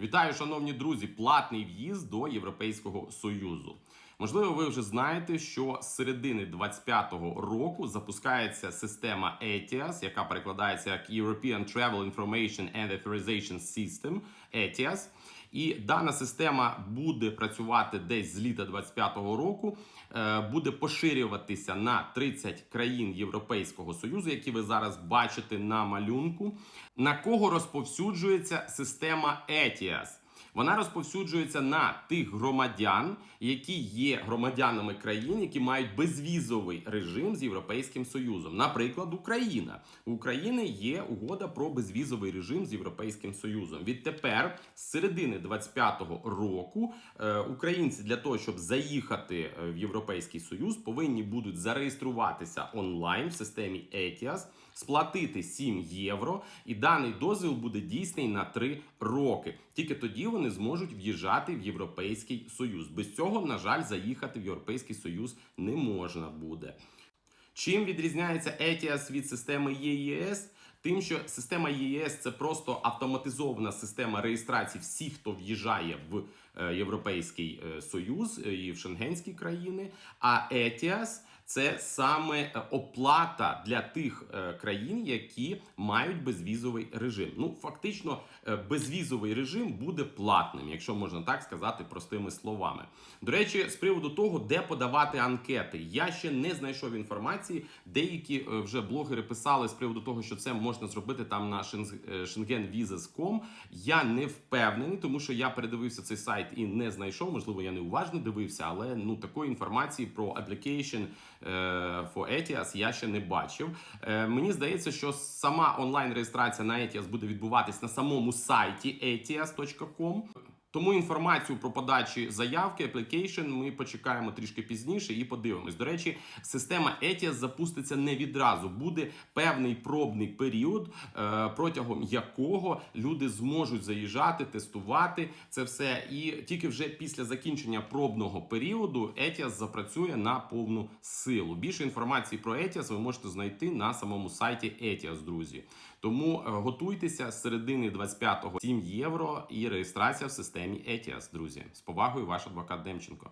Вітаю, шановні друзі! Платний в'їзд до Європейського Союзу. Можливо, ви вже знаєте, що з середини 25-го року запускається система ETIAS, яка перекладається як European Travel Information and Authorization System ETIAS. І дана система буде працювати десь з літа 25-го року, е, буде поширюватися на 30 країн Європейського Союзу, які ви зараз бачите на малюнку. На кого розповсюджується система ETIAS? Вона розповсюджується на тих громадян, які є громадянами країн, які мають безвізовий режим з Європейським Союзом. Наприклад, Україна. У України є угода про безвізовий режим з Європейським Союзом. Відтепер, з середини 25-го року, е, українці для того, щоб заїхати е, в Європейський Союз, повинні будуть зареєструватися онлайн в системі ETIAS, сплатити 7 євро, і даний дозвіл буде дійсний на 3 роки. Тільки тоді вони зможуть в'їжджати в Європейський Союз. Без цього, на жаль, заїхати в Європейський Союз не можна буде. Чим відрізняється ETIAS від системи ЄС? Тим, що система ЄС це просто автоматизована система реєстрації всіх, хто в'їжджає в е, Європейський е, Союз е, і в шенгенські країни. А ETIAS – це саме оплата для тих країн, які мають безвізовий режим. Ну фактично, безвізовий режим буде платним, якщо можна так сказати простими словами. До речі, з приводу того, де подавати анкети, я ще не знайшов інформації. Деякі вже блогери писали з приводу того, що це можна зробити там на Schengen- е, schengenvisas.com. Я не впевнений, тому що я передивився цей сайт і не знайшов. Можливо, я неуважно дивився, але ну такої інформації про application е, for ETIAS я ще не бачив. Е, Мені здається, що сама онлайн реєстрація на ETIAS буде відбуватись на самому сайті etias.com. Тому інформацію про подачі заявки, application ми почекаємо трішки пізніше і подивимось. До речі, система ETIAS запуститься не відразу. Буде певний пробний період, е, протягом якого люди зможуть заїжджати, тестувати це все. І тільки вже після закінчення пробного періоду ETIAS запрацює на повну силу. Більше інформації про ETIAS ви можете знайти на самому сайті ETIAS, друзі. Тому е, готуйтеся з середини 25-го 7 євро і реєстрація в системі ETIAS, друзі. З повагою, ваш адвокат Демченко.